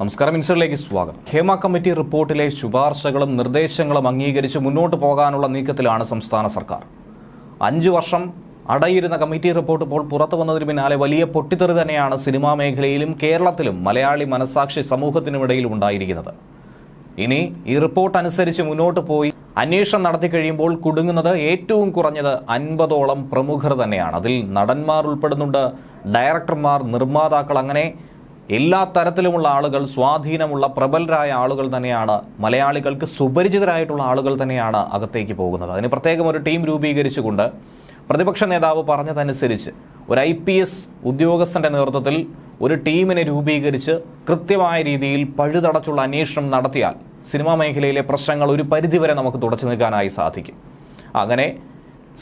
നമസ്കാരം മിനിസ്റ്ററിലേക്ക് സ്വാഗതം. ഹേമ കമ്മിറ്റി റിപ്പോർട്ടിലെ ശുപാർശകളും നിർദ്ദേശങ്ങളും അംഗീകരിച്ച് മുന്നോട്ട് പോകാനുള്ള നീക്കത്തിലാണ് സംസ്ഥാന സർക്കാർ. അഞ്ചു വർഷം അടയിരുന്ന കമ്മിറ്റി റിപ്പോർട്ട് ഇപ്പോൾ പുറത്തു വന്നതിന് പിന്നാലെ വലിയ പൊട്ടിത്തെറി തന്നെയാണ് സിനിമാ മേഖലയിലും കേരളത്തിലും മലയാളി മനസാക്ഷി സമൂഹത്തിനുമിടയിലും ഉണ്ടായിരിക്കുന്നത്. ഇനി ഈ റിപ്പോർട്ട് അനുസരിച്ച് മുന്നോട്ട് പോയി അന്വേഷണം നടത്തി കഴിയുമ്പോൾ കുടുങ്ങുന്നത് ഏറ്റവും കുറഞ്ഞത് അൻപതോളം പ്രമുഖർ തന്നെയാണ്. അതിൽ നടന്മാർ ഉൾപ്പെടുന്നുണ്ട് ഡയറക്ടർമാർ നിർമ്മാതാക്കൾ അങ്ങനെ എല്ലാ തരത്തിലുമുള്ള ആളുകൾ സ്വാധീനമുള്ള പ്രബലരായ ആളുകൾ തന്നെയാണ് മലയാളികൾക്ക് സുപരിചിതരായിട്ടുള്ള ആളുകൾ തന്നെയാണ് അകത്തേക്ക് പോകുന്നത്. അതിന് പ്രത്യേകം ഒരു ടീം രൂപീകരിച്ചുകൊണ്ട് പ്രതിപക്ഷ നേതാവ് പറഞ്ഞതനുസരിച്ച് ഒരു ഐ പി എസ് ഉദ്യോഗസ്ഥന്റെ നേതൃത്വത്തിൽ ഒരു ടീമിനെ രൂപീകരിച്ച് കൃത്യമായ രീതിയിൽ പഴുതടച്ചുള്ള അന്വേഷണം നടത്തിയാൽ സിനിമാ മേഖലയിലെ പ്രശ്നങ്ങൾ ഒരു പരിധിവരെ നമുക്ക് തുടച്ചു നീക്കാനായി സാധിക്കും. അങ്ങനെ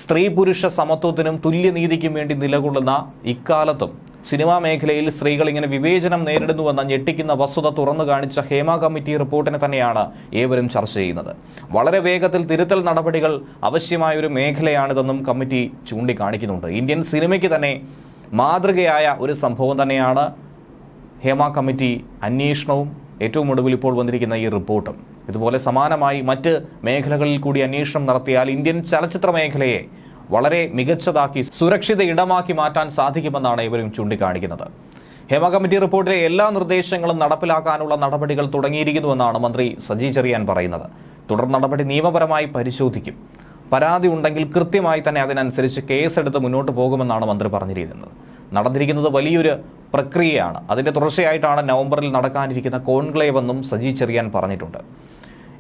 സ്ത്രീ പുരുഷ സമത്വത്തിനും തുല്യനീതിക്കും വേണ്ടി നിലകൊള്ളുന്ന ഇക്കാലത്തും സിനിമാ മേഖലയിൽ സ്ത്രീകൾ ഇങ്ങനെ വിവേചനം നേരിടുന്നുവെന്ന ഞെട്ടിക്കുന്ന വസ്തുത തുറന്നു കാണിച്ച ഹേമ കമ്മിറ്റി റിപ്പോർട്ടിനെ തന്നെയാണ് ഏവരും ചർച്ച ചെയ്യുന്നത്. വളരെ വേഗത്തിൽ തിരുത്തൽ നടപടികൾ ആവശ്യമായൊരു മേഖലയാണിതെന്നും കമ്മിറ്റി ചൂണ്ടിക്കാണിക്കുന്നുണ്ട്. ഇന്ത്യൻ സിനിമയ്ക്ക് തന്നെ മാതൃകയായ ഒരു സംഭവം തന്നെയാണ് ഹേമ കമ്മിറ്റി അന്വേഷണവും ഏറ്റവും ഒടുവിൽ ഇപ്പോൾ വന്നിരിക്കുന്ന ഈ റിപ്പോർട്ടും. ഇതുപോലെ സമാനമായി മറ്റ് മേഖലകളിൽ കൂടി അന്വേഷണം നടത്തിയാൽ ഇന്ത്യൻ ചലച്ചിത്ര മേഖലയെ വളരെ മികച്ചതാക്കി സുരക്ഷിത ഇടമാക്കി മാറ്റാൻ സാധിക്കുമെന്നാണ് ഇവരും ചൂണ്ടിക്കാണിക്കുന്നത്. ഹേമ കമ്മിറ്റി റിപ്പോർട്ടിലെ എല്ലാ നിർദ്ദേശങ്ങളും നടപ്പിലാക്കാനുള്ള നടപടികൾ തുടങ്ങിയിരിക്കുന്നുവെന്നാണ് മന്ത്രി സജി ചെറിയാൻ പറയുന്നത്. തുടർ നടപടി നിയമപരമായി പരിശോധിക്കും. പരാതി ഉണ്ടെങ്കിൽ കൃത്യമായി തന്നെ അതിനനുസരിച്ച് കേസെടുത്ത് മുന്നോട്ട് പോകുമെന്നാണ് മന്ത്രി പറഞ്ഞിരിക്കുന്നത്. നടന്നിരിക്കുന്നത് വലിയൊരു പ്രക്രിയയാണ്. അതിന്റെ തുടർച്ചയായിട്ടാണ് നവംബറിൽ നടക്കാനിരിക്കുന്ന കോൺക്ലേവ് എന്നും സജി ചെറിയാൻ പറഞ്ഞിട്ടുണ്ട്.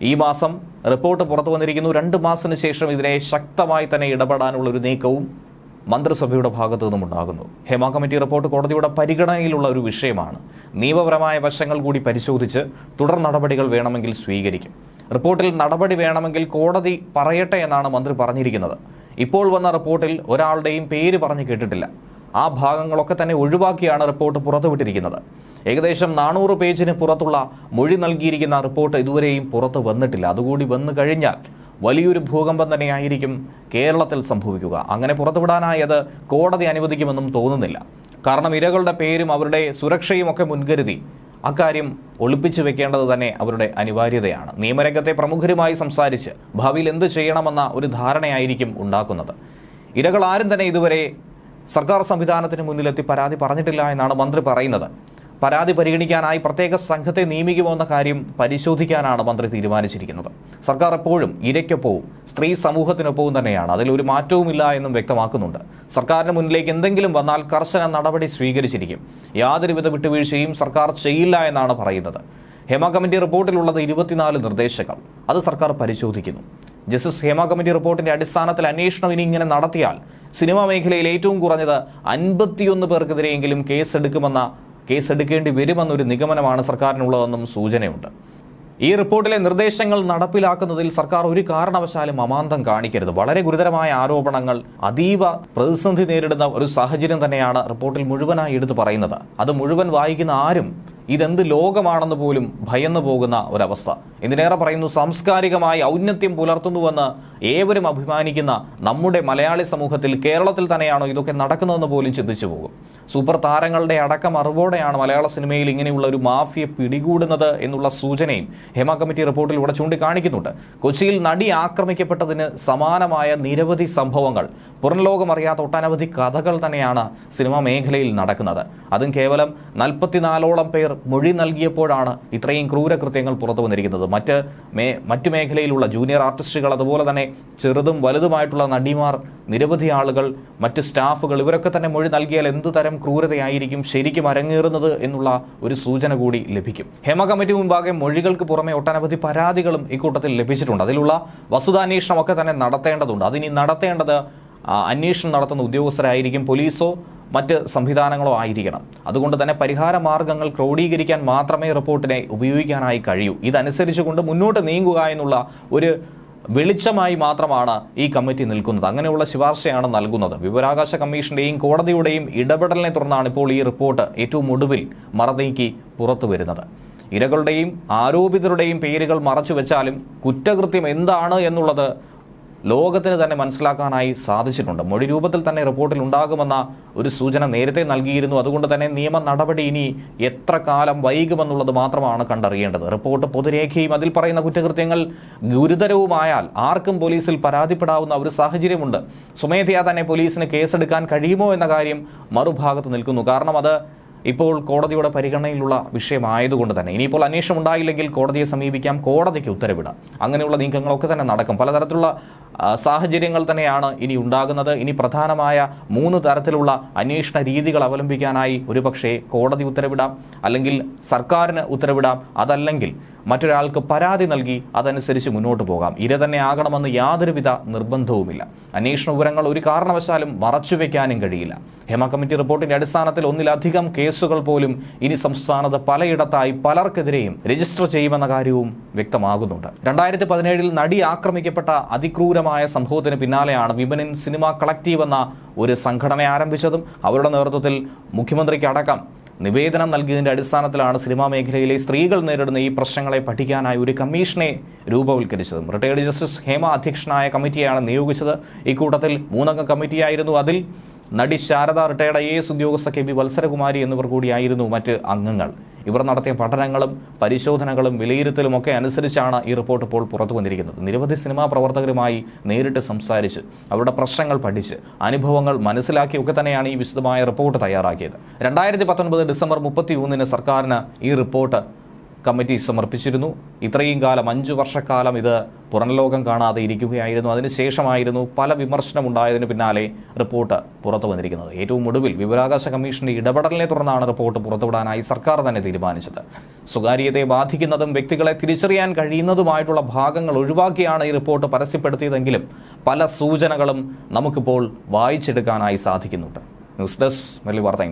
ഈ മാസം റിപ്പോർട്ട് പുറത്തു വന്നിരിക്കുന്നു. രണ്ട് മാസത്തിന് ശേഷം ഇതിനെ ശക്തമായി തന്നെ ഇടപെടാനുള്ള ഒരു നീക്കവും മന്ത്രിസഭയുടെ ഭാഗത്തു നിന്നും ഉണ്ടാകുന്നു. ഹേമ കമ്മിറ്റി റിപ്പോർട്ട് കോടതിയുടെ പരിഗണനയിലുള്ള ഒരു വിഷയമാണ്. നിയമപരമായ വശങ്ങൾ കൂടി പരിശോധിച്ച് തുടർ നടപടികൾ വേണമെങ്കിൽ സ്വീകരിക്കും. റിപ്പോർട്ടിൽ നടപടി വേണമെങ്കിൽ കോടതി പറയട്ടെ എന്നാണ് മന്ത്രി പറഞ്ഞിരിക്കുന്നത്. ഇപ്പോൾ വന്ന റിപ്പോർട്ടിൽ ഒരാളുടെയും പേര് പറഞ്ഞു കേട്ടിട്ടില്ല. ആ ഭാഗങ്ങളൊക്കെ തന്നെ ഒഴിവാക്കിയാണ് റിപ്പോർട്ട് പുറത്തുവിട്ടിരിക്കുന്നത്. ഏകദേശം നാനൂറ് പേജിന് പുറത്തുള്ള മൊഴി നൽകിയിരിക്കുന്ന റിപ്പോർട്ട് ഇതുവരെയും പുറത്തു വന്നിട്ടില്ല. അതുകൂടി വന്നു കഴിഞ്ഞാൽ വലിയൊരു ഭൂകമ്പം തന്നെയായിരിക്കും കേരളത്തിൽ സംഭവിക്കുക. അങ്ങനെ പുറത്തുവിടാനായി അത് കോടതി അനുവദിക്കുമെന്നും തോന്നുന്നില്ല. കാരണം ഇരകളുടെ പേരും അവരുടെ സുരക്ഷയും ഒക്കെ മുൻകരുതി അക്കാര്യം ഒളിപ്പിച്ചു വെക്കേണ്ടത് തന്നെ അവരുടെ അനിവാര്യതയാണ്. നിയമരംഗത്തെ പ്രമുഖരുമായി സംസാരിച്ച് ഭാവിയിൽ എന്ത് ചെയ്യണമെന്ന ഒരു ധാരണയായിരിക്കും ഉണ്ടാക്കുന്നത്. ഇരകൾ ആരും തന്നെ ഇതുവരെ സർക്കാർ സംവിധാനത്തിന് മുന്നിലെത്തി പരാതി പറഞ്ഞിട്ടില്ല എന്നാണ് മന്ത്രി പറയുന്നത്. പരാതി പരിഗണിക്കാനായി പ്രത്യേക സംഘത്തെ നിയമിക്കുമോ എന്ന കാര്യം പരിശോധിക്കാനാണ് മന്ത്രി തീരുമാനിച്ചിരിക്കുന്നത്. സർക്കാർ എപ്പോഴും ഇരയ്ക്കൊപ്പവും സ്ത്രീ സമൂഹത്തിനൊപ്പവും തന്നെയാണ്. അതിൽ അതിലൊരു മാറ്റവുമില്ല എന്നും വ്യക്തമാക്കുന്നുണ്ട്. സർക്കാരിന് മുന്നിലേക്ക് എന്തെങ്കിലും വന്നാൽ കർശന നടപടി സ്വീകരിച്ചിരിക്കും. യാതൊരുവിധ വിട്ടുവീഴ്ചയും സർക്കാർ ചെയ്യില്ല എന്നാണ് പറയുന്നത്. ഹേമ കമ്മിറ്റി റിപ്പോർട്ടിലുള്ളത് ഇരുപത്തിനാല് നിർദ്ദേശങ്ങൾ. അത് സർക്കാർ പരിശോധിക്കുന്നു. ജസ്റ്റിസ് ഹേമ കമ്മിറ്റി റിപ്പോർട്ടിന്റെ അടിസ്ഥാനത്തിൽ അന്വേഷണം ഇനി ഇങ്ങനെ നടത്തിയാൽ സിനിമാ മേഖലയിൽ ഏറ്റവും കുറഞ്ഞത് അൻപത്തിയൊന്ന് പേർക്കെതിരെയെങ്കിലും കേസെടുക്കുമെന്ന കേസെടുക്കേണ്ടി വരുമെന്നൊരു നിഗമനമാണ് സർക്കാരിനുള്ളതെന്നും സൂചനയുണ്ട്. ഈ റിപ്പോർട്ടിലെ നിർദ്ദേശങ്ങൾ നടപ്പിലാക്കുന്നതിൽ സർക്കാർ ഒരു കാരണവശാലും അമാന്തം കാണിക്കരുത്. വളരെ ഗുരുതരമായ ആരോപണങ്ങൾ അതീവ പ്രതിസന്ധി നേരിടുന്ന ഒരു സാഹചര്യം തന്നെയാണ് റിപ്പോർട്ടിൽ മുഴുവനായി എടുത്തു പറയുന്നത്. അത് മുഴുവൻ വായിക്കുന്ന ആരും ഇതെന്ത് ലോകമാണെന്ന് പോലും ഭയന്നു പോകുന്ന ഒരവസ്ഥ. എന്തിനേറെ പറയുന്നു സാംസ്കാരികമായി ഔന്നത്യം പുലർത്തുന്നുവെന്ന് ഏവരും അഭിമാനിക്കുന്ന നമ്മുടെ മലയാളി സമൂഹത്തിൽ കേരളത്തിൽ തന്നെയാണോ ഇതൊക്കെ നടക്കുന്നതെന്ന് പോലും ചിന്തിച്ചു പോകും. സൂപ്പർ താരങ്ങളുടെ അടക്കം അറിവോടെയാണ് മലയാള സിനിമയിൽ ഇങ്ങനെയുള്ള ഒരു മാഫിയ പിടികൂടുന്നത് എന്നുള്ള സൂചനയും ഹേമ കമ്മിറ്റി റിപ്പോർട്ടിൽ ഇവിടെ ചൂണ്ടിക്കാണിക്കുന്നുണ്ട്. കൊച്ചിയിൽ നടി ആക്രമിക്കപ്പെട്ടതിന് സമാനമായ നിരവധി സംഭവങ്ങൾ. പുറംലോകം അറിയാത്ത ഒട്ടനവധി കഥകൾ തന്നെയാണ് സിനിമാ മേഖലയിൽ നടക്കുന്നത്. അതും കേവലം നാൽപ്പത്തിനാലോളം പേർ മൊഴി നൽകിയപ്പോഴാണ് ഇത്രയും ക്രൂരകൃത്യങ്ങൾ പുറത്തു വന്നിരിക്കുന്നത്. മറ്റ് മേ മറ്റു മേഖലയിലുള്ള ജൂനിയർ ആർട്ടിസ്റ്റുകൾ അതുപോലെ തന്നെ ചെറുതും വലുതുമായിട്ടുള്ള നടിമാർ നിരവധി ആളുകൾ മറ്റ് സ്റ്റാഫുകൾ ഇവരൊക്കെ തന്നെ മൊഴി നൽകിയാൽ എന്ത് തരം ക്രൂരതയായിരിക്കും ശരിക്കും അരങ്ങേറുന്നത് എന്നുള്ള ഒരു സൂചന കൂടി ലഭിക്കും. ഹേമ കമ്മിറ്റി മുമ്പാകെ മൊഴികൾക്ക് പുറമെ ഒട്ടനവധി പരാതികളും ഇക്കൂട്ടത്തിൽ ലഭിച്ചിട്ടുണ്ട്. അതിലുള്ള വസ്തുതാന്വേഷണമൊക്കെ തന്നെ നടത്തേണ്ടതുണ്ട്. അതിനി നടത്തേണ്ടത് അന്വേഷണം നടത്തുന്ന ഉദ്യോഗസ്ഥരായിരിക്കും പോലീസോ മറ്റ് സംവിധാനങ്ങളോ ആയിരിക്കണം. അതുകൊണ്ട് തന്നെ പരിഹാര മാർഗങ്ങൾ ക്രോഡീകരിക്കാൻ മാത്രമേ റിപ്പോർട്ടിനെ ഉപയോഗിക്കാനായി കഴിയൂ. ഇതനുസരിച്ചുകൊണ്ട് മുന്നോട്ട് നീങ്ങുക എന്നുള്ള ഒരു വെളിച്ചമായി മാത്രമാണ് ഈ കമ്മിറ്റി നിൽക്കുന്നത്. അങ്ങനെയുള്ള ശുപാർശയാണ് നൽകുന്നത്. വിവരാകാശ കമ്മീഷന്റെയും കോടതിയുടെയും ഇടപെടലിനെ തുടർന്നാണ് ഇപ്പോൾ ഈ റിപ്പോർട്ട് ഏറ്റവും ഒടുവിൽ മറനീക്കി പുറത്തു വരുന്നത്. ഇരകളുടെയും ആരോപിതരുടെയും പേരുകൾ മറച്ചു വെച്ചാലും കുറ്റകൃത്യം എന്താണ് എന്നുള്ളത് ലോകത്തിന് തന്നെ മനസ്സിലാക്കാനായി സാധിച്ചിട്ടുണ്ട്. മൊഴി രൂപത്തിൽ തന്നെ റിപ്പോർട്ടിൽ ഉണ്ടാകുമെന്ന ഒരു സൂചന നേരത്തെ നൽകിയിരുന്നു. അതുകൊണ്ട് തന്നെ നിയമ നടപടി ഇനി എത്ര കാലം വൈകുമെന്നുള്ളത് മാത്രമാണ് കണ്ടറിയേണ്ടത്. റിപ്പോർട്ട് പൊതുരേഖയും അതിൽ പറയുന്ന കുറ്റകൃത്യങ്ങൾ ഗുരുതരവുമായാൽ ആർക്കും പോലീസിൽ പരാതിപ്പെടാവുന്ന ഒരു സാഹചര്യമുണ്ട്. സ്വമേധയാ തന്നെ പോലീസിന് കേസെടുക്കാൻ കഴിയുമോ എന്ന കാര്യം മറുഭാഗത്ത് നിൽക്കുന്നു. കാരണം അത് ഇപ്പോൾ കോടതിയുടെ പരിഗണനയിലുള്ള വിഷയമായതുകൊണ്ട് തന്നെ. ഇനിയിപ്പോൾ അന്വേഷണം ഉണ്ടായില്ലെങ്കിൽ കോടതിയെ സമീപിക്കാം കോടതിക്ക് ഉത്തരവിടാം. അങ്ങനെയുള്ള നീക്കങ്ങളൊക്കെ തന്നെ നടക്കും. പലതരത്തിലുള്ള സാഹചര്യങ്ങൾ തന്നെയാണ് ഇനി ഉണ്ടാകുന്നത്. ഇനി പ്രധാനമായ മൂന്ന് തരത്തിലുള്ള അന്വേഷണ രീതികൾ അവലംബിക്കാനായി ഒരുപക്ഷെ കോടതി ഉത്തരവിടാം അല്ലെങ്കിൽ സർക്കാരിന് ഉത്തരവിടാം. അതല്ലെങ്കിൽ മറ്റൊരാൾക്ക് പരാതി നൽകി അതനുസരിച്ച് മുന്നോട്ട് പോകാം. ഇര തന്നെ ആകണമെന്ന് യാതൊരുവിധ നിർബന്ധവുമില്ല. അന്വേഷണ വിവരങ്ങൾ ഒരു കാരണവശാലും മറച്ചുവെക്കാനും കഴിയില്ല. ഹേമ കമ്മിറ്റി റിപ്പോർട്ടിന്റെ അടിസ്ഥാനത്തിൽ ഒന്നിലധികം കേസുകൾ പോലും ഇനി സംസ്ഥാനത്ത് പലയിടത്തായി പലർക്കെതിരെയും രജിസ്റ്റർ ചെയ്യുമെന്ന കാര്യവും വ്യക്തമാകുന്നുണ്ട്. രണ്ടായിരത്തി പതിനേഴിൽ നടി ആക്രമിക്കപ്പെട്ട അതിക്രൂരമായ സംഭവത്തിന് പിന്നാലെയാണ് വിമനിൻ സിനിമ കളക്റ്റീവ് എന്ന ഒരു സംഘടന ആരംഭിച്ചതും. അവരുടെ നേതൃത്വത്തിൽ മുഖ്യമന്ത്രിക്ക് അടക്കം നിവേദനം നൽകിയതിന്റെ അടിസ്ഥാനത്തിലാണ് സിനിമാ മേഖലയിലെ സ്ത്രീകൾ നേരിടുന്ന ഈ പ്രശ്നങ്ങളെ പഠിക്കാനായി ഒരു കമ്മീഷനെ രൂപവൽക്കരിച്ചതും. റിട്ടയർഡ് ജസ്റ്റിസ് ഹേമ അധ്യക്ഷനായ കമ്മിറ്റിയാണ് നിയോഗിച്ചത്. ഇക്കൂട്ടത്തിൽ മൂന്നംഗ കമ്മിറ്റിയായിരുന്നു അതിൽ. നടി ശാരദ റിട്ടയർഡ് ഐ എസ് ഉദ്യോഗസ്ഥ കെ ബി വത്സരകുമാരി എന്നിവർ കൂടിയായിരുന്നു മറ്റ് അംഗങ്ങൾ. ഇവർ നടത്തിയ പഠനങ്ങളും പരിശോധനകളും വിലയിരുത്തലും ഒക്കെ അനുസരിച്ചാണ് ഈ റിപ്പോർട്ട് ഇപ്പോൾ പുറത്തു വന്നിരിക്കുന്നത് നിരവധി സിനിമാ പ്രവർത്തകരുമായി നേരിട്ട് സംസാരിച്ച് അവരുടെ പ്രശ്നങ്ങൾ പഠിച്ച് അനുഭവങ്ങൾ മനസ്സിലാക്കിയൊക്കെ തന്നെയാണ് ഈ വിശദമായ റിപ്പോർട്ട് തയ്യാറാക്കിയത്. രണ്ടായിരത്തി പത്തൊൻപത് ഡിസംബർ മുപ്പത്തി സർക്കാരിന് ഈ റിപ്പോർട്ട് കമ്മിറ്റി സമർപ്പിച്ചിരുന്നു. ഇത്രയും കാലം അഞ്ചു വർഷക്കാലം ഇത് പുറംലോകം കാണാതെ ഇരിക്കുകയായിരുന്നു. അതിനുശേഷമായിരുന്നു പല വിമർശനമുണ്ടായതിനു പിന്നാലെ റിപ്പോർട്ട് പുറത്തു വന്നിരിക്കുന്നത്. ഏറ്റവും ഒടുവിൽ വിവരാകാശ കമ്മീഷന്റെ ഇടപെടലിനെ തുടർന്നാണ് റിപ്പോർട്ട് പുറത്തുവിടാനായി സർക്കാർ തന്നെ തീരുമാനിച്ചത്. സ്വകാര്യതയെ ബാധിക്കുന്നതും വ്യക്തികളെ തിരിച്ചറിയാൻ കഴിയുന്നതുമായിട്ടുള്ള ഭാഗങ്ങൾ ഒഴിവാക്കിയാണ് ഈ റിപ്പോർട്ട് പരസ്യപ്പെടുത്തിയതെങ്കിലും പല സൂചനകളും നമുക്കിപ്പോൾ വായിച്ചെടുക്കാനായി സാധിക്കുന്നുണ്ട്. ന്യൂസ് ഡെസ്ക് മെല്ലി വാർത്ത